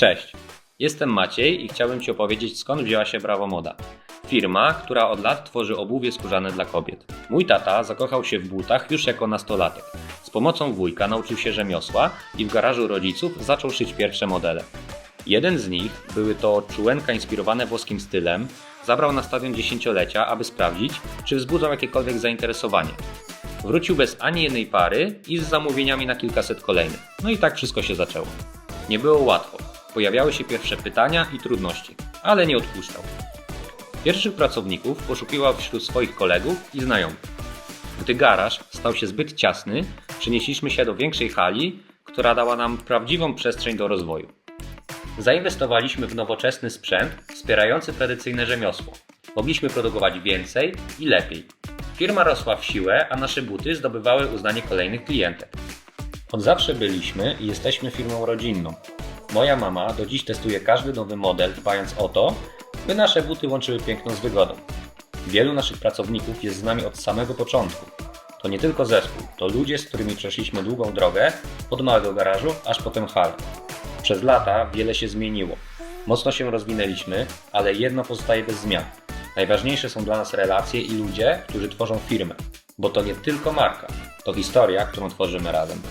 Cześć, jestem Maciej i chciałbym Ci opowiedzieć skąd wzięła się Brawo Moda. Firma, która od lat tworzy obuwie skórzane dla kobiet. Mój tata zakochał się w butach już jako nastolatek. Z pomocą wujka nauczył się rzemiosła i w garażu rodziców zaczął szyć pierwsze modele. Jeden z nich, były to czułenka inspirowane włoskim stylem, zabrał na stadion dziesięciolecia, aby sprawdzić, czy wzbudzą jakiekolwiek zainteresowanie. Wrócił bez ani jednej pary i z zamówieniami na kilkaset kolejnych. No i tak wszystko się zaczęło. Nie było łatwo. Pojawiały się pierwsze pytania i trudności, ale nie odpuszczał. Pierwszych pracowników poszukiwał wśród swoich kolegów i znajomych. Gdy garaż stał się zbyt ciasny, przenieśliśmy się do większej hali, która dała nam prawdziwą przestrzeń do rozwoju. Zainwestowaliśmy w nowoczesny sprzęt wspierający tradycyjne rzemiosło. Mogliśmy produkować więcej i lepiej. Firma rosła w siłę, a nasze buty zdobywały uznanie kolejnych klientek. Od zawsze byliśmy i jesteśmy firmą rodzinną. Moja mama do dziś testuje każdy nowy model, dbając o to, by nasze buty łączyły piękno z wygodą. Wielu naszych pracowników jest z nami od samego początku. To nie tylko zespół, to ludzie, z którymi przeszliśmy długą drogę od małego garażu aż potem hal. Przez lata wiele się zmieniło. Mocno się rozwinęliśmy, ale jedno pozostaje bez zmian. Najważniejsze są dla nas relacje i ludzie, którzy tworzą firmę, bo to nie tylko marka, to historia, którą tworzymy razem.